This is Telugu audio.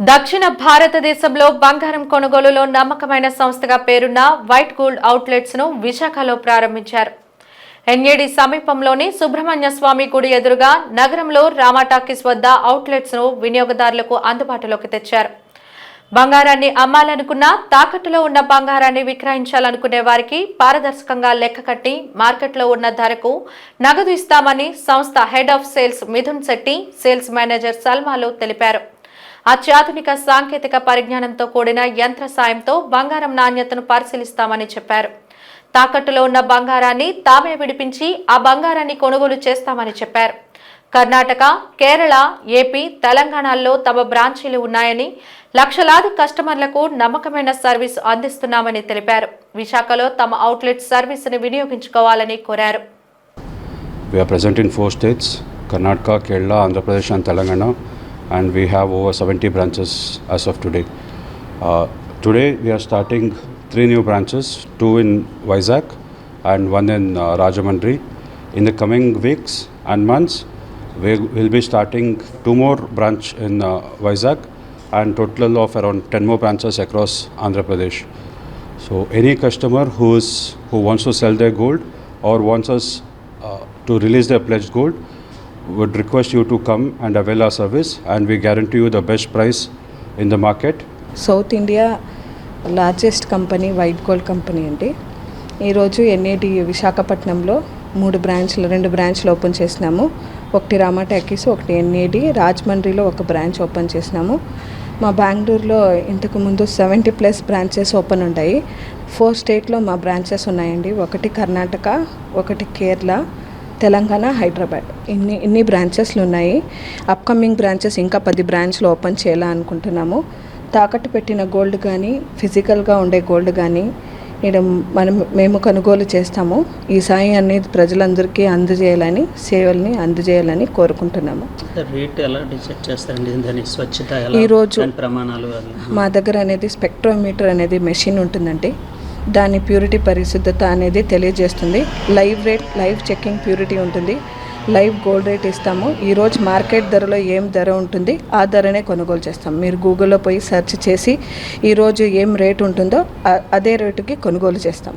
దక్షిణ భారతదేశంలో బంగారం కొనుగోలులో నమ్మకమైన సంస్థగా పేరున్న వైట్ గోల్డ్ అవుట్లెట్స్ను విశాఖలో ప్రారంభించారు. ఎన్ఏడి సమీపంలోని సుబ్రహ్మణ్య స్వామి గుడి ఎదురుగా నగరంలో రామా టాకీస్ వద్ద అవుట్లెట్స్ను వినియోగదారులకు అందుబాటులోకి తెచ్చారు. బంగారాన్ని అమ్మాలనుకున్నా తాకట్టులో ఉన్న బంగారాన్ని విక్రయించాలనుకునే వారికి పారదర్శకంగా లెక్క కట్టి మార్కెట్లో ఉన్న ధరకు నగదు ఇస్తామని సంస్థ head of sales Mithun Shetty sales manager సల్మాలు తెలిపారు. అత్యాధునిక సాంకేతిక పరిజ్ఞానంతో కూడిన యంత్ర సాయంతో బంగారం నాణ్యతను పరిశీలిస్తామని చెప్పారు. తాకట్టులో ఉన్న బంగారాన్ని తామే విడిపించి ఆ బంగారాన్ని కొనుగోలు చేస్తామని చెప్పారు. కర్ణాటక కేరళ ఏపీ తెలంగాణల్లో తమ బ్రాంచీలు ఉన్నాయని లక్షలాది కస్టమర్లకు నమ్మకమైన సర్వీస్ అందిస్తున్నామని తెలిపారు. విశాఖలో తమ అవుట్లెట్ సర్వీసును వినియోగించుకోవాలని కోరారు. We are present in four states Karnataka, Kerala, Andhra Pradesh, and Telangana, and we have over 70 branches as of today. Uh, today, we are starting three new branches two in Vizag and one in uh, Rajamandri. In the coming weeks and months, we will be starting two more branch in uh, Vizag and total of around 10 more branches across Andhra Pradesh. So any customer who is who wants to sell their gold or wants us uh, to release their pledged gold would request you to come and avail our service and we guarantee you the best price in the market. South India largest company white gold company అండి. ఈరోజు ఎన్ఏటి విశాఖపట్నంలో మూడు బ్రాంచ్లు రెండు బ్రాంచ్లు ఓపెన్ చేసినాము. ఒకటి రామాటాకీస్ ఒకటి ఎన్ఏడి రాజమండ్రిలో ఒక బ్రాంచ్ ఓపెన్ చేసినాము. మా బెంగళూరులో ఇంతకుముందు సెవెంటీ ప్లస్ బ్రాంచెస్ ఓపెన్ ఉంటాయి ఫోర్ స్టేట్లో మా బ్రాంచెస్ ఉన్నాయండి. ఒకటి కర్ణాటక ఒకటి కేరళ తెలంగాణ హైదరాబాద్. ఇన్ని ఇన్ని బ్రాంచెస్లు ఉన్నాయి. అప్కమింగ్ బ్రాంచెస్ ఇంకా పది బ్రాంచ్లు ఓపెన్ చేయాలనుకుంటున్నాము తాకట్టు పెట్టిన గోల్డ్ కానీ ఫిజికల్గా ఉండే గోల్డ్ కానీ ఇక్కడ మనం మేము కొనుగోలు చేస్తాము. ఈ సాయం అనేది ప్రజలందరికీ అందజేయాలని సేవల్ని అందజేయాలని కోరుకుంటున్నాము. రేట్ ఎలా డిసైడ్ చేస్తారండి? దాని స్వచ్ఛత ఎలా? ఈరోజు- ప్రమాణాలు మా దగ్గర అనేది స్పెక్ట్రోమీటర్ అనేది మెషిన్ ఉంటుందండి. దాని ప్యూరిటీ పరిశుద్ధత అనేది తెలియజేస్తుంది. Live rate live checking purity ఉంటుంది. లైవ్ గోల్డ్ రేట్ ఇస్తాము. ఈరోజు మార్కెట్ ధరలో ఏం ధర ఉంటుంది ఆ ధరనే కొనుగోలు చేస్తాం. మీరు గూగుల్లో పోయి సెర్చ్ చేసి ఈరోజు ఏం రేట్ ఉంటుందో అదే రేటుకి కొనుగోలు చేస్తాం.